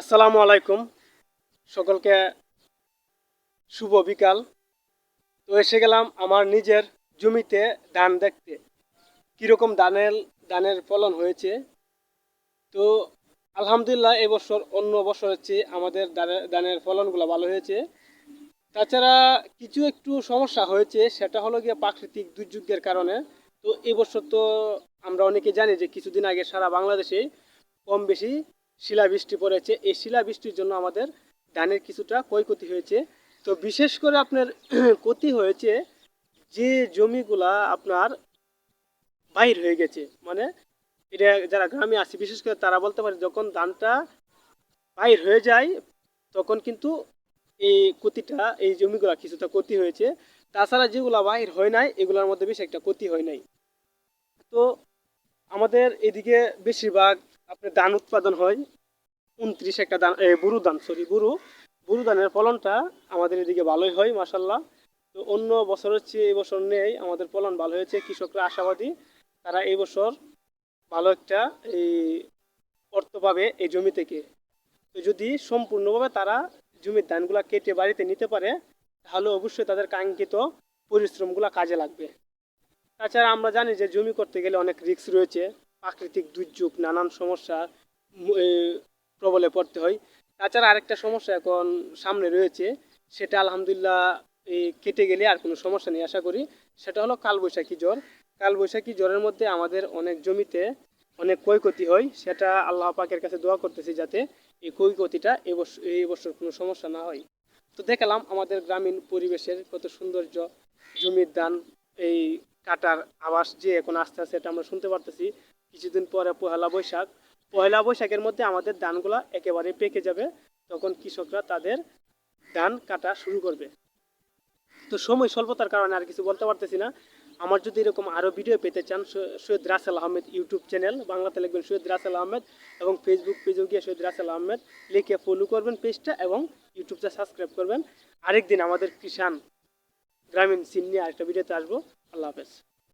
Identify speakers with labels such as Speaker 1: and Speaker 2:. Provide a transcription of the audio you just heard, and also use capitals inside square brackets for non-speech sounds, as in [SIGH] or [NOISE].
Speaker 1: আসসালামু আলাইকুম। সকলকে শুভ বিকাল। তো এসে গেলাম আমার নিজের জমিতে ধান দেখতে। কীরকম ধানের ধানের ফলন হয়েছে? তো আলহামদুলিল্লাহ এবছর অন্য বছর হচ্ছে আমাদের ধানের ফলনগুলো ভালো হয়েছে। তাছাড়া কিছু একটু সমস্যা হয়েছে, সেটা হলো গিয়ে প্রাকৃতিক দুর্যোগের কারণে। তো এবছর তো আমরা অনেকে জানি যে কিছুদিন আগে সারা বাংলাদেশে কম বেশি শিলাবৃষ্টি পড়েছে। এই শিলাবৃষ্টির জন্য আমাদের ধানের কিছুটা ক্ষয়ক্ষতি হয়েছে। তো বিশেষ করে আপনার [CLEARS THROAT] ক্ষতি হয়েছে যে জমিগুলা আপনার বাইর হয়ে গেছে। মানে এটা যারা গ্রামে আছে, বিশেষ করে তারা বলতে পারে যখন ধানটা বাইর হয়ে যায়, তখন কিন্তু এই ক্ষতিটা, এই জমিগুলা কিছুটা ক্ষতি হয়েছে। তাছাড়া যেগুলা বাহির হয় নাই, এগুলোর মধ্যে বেশি একটা ক্ষতি হয় নাই। তো আমাদের এদিকে বেশিরভাগ আপনার ধান উৎপাদন হয়। উনত্রিশ একটা দান বুরু ধান সরি বুরু। বুরু ধানের ফলনটা আমাদের এদিকে ভালোই হয় মাসাল্লাহ তো অন্য বছরের চেয়ে এই বছর নেই, আমাদের ফলন ভালো হয়েছে, কৃষকরা আশাবাদী। তারা এই বছর ভালো একটা এই অর্থ পাবে এই জমি থেকে। তো যদি সম্পূর্ণভাবে তারা জমির ধানগুলা কেটে বাড়িতে নিতে পারে, তাহলে অবশ্যই তাদের কাঙ্ক্ষিত পরিশ্রমগুলো কাজে লাগবে। তাছাড়া আমরা জানি যে জমি করতে গেলে অনেক রিস্ক রয়েছে, প্রাকৃতিক দুর্যোগ, নানান সমস্যা প্রবলে পড়তে হয়। তাছাড়া আরেকটা সমস্যা এখন সামনে রয়েছে, সেটা আলহামদুলিল্লাহ এই কেটে গেলে আর কোনো সমস্যা নেই আশা করি। সেটা হলো কালবৈশাখী জ্বর। কালবৈশাখী জ্বরের মধ্যে আমাদের অনেক জমিতে অনেক ক্ষয়ক্ষতি হয়, সেটা আল্লাহ পাকের কাছে দোয়া করতেছি যাতে এই ক্ষয়ক্ষতিটা এবছর এই বছর কোনো সমস্যা না হয়। তো দেখালাম আমাদের গ্রামীণ পরিবেশের কত সৌন্দর্য, জমির দান, এই কাটার আবাস যে এখন আস্তে আস্তে এটা আমরা শুনতে পারতেছি। কিছুদিন পরে পহেলা বৈশাখ পয়লা বৈশাখের মধ্যে আমাদের ধানগুলা একেবারে পেকে যাবে, তখন কৃষকরা তাদের ধান কাটা শুরু করবে। তো সময় স্বল্পতার কারণে আর কিছু বলতে পারতেছি না। আমার যদি এরকম আরও ভিডিও পেতে চান সৈয়দ রাসেল আহমেদ ইউটিউব চ্যানেল বাংলাতে লিখবেন সৈয়দ রাসেল আহমেদ এবং ফেসবুক পেজেও গিয়ে সৈয়দ রাসেল আহমেদ লিখে ফলো করবেন পেজটা এবং ইউটিউবটা সাবস্ক্রাইব করবেন। আরেকদিন আমাদের কিষান গ্রামীণ সিন নিয়ে আরেকটা ভিডিওতে আসব। আল্লাহ হাফেজ।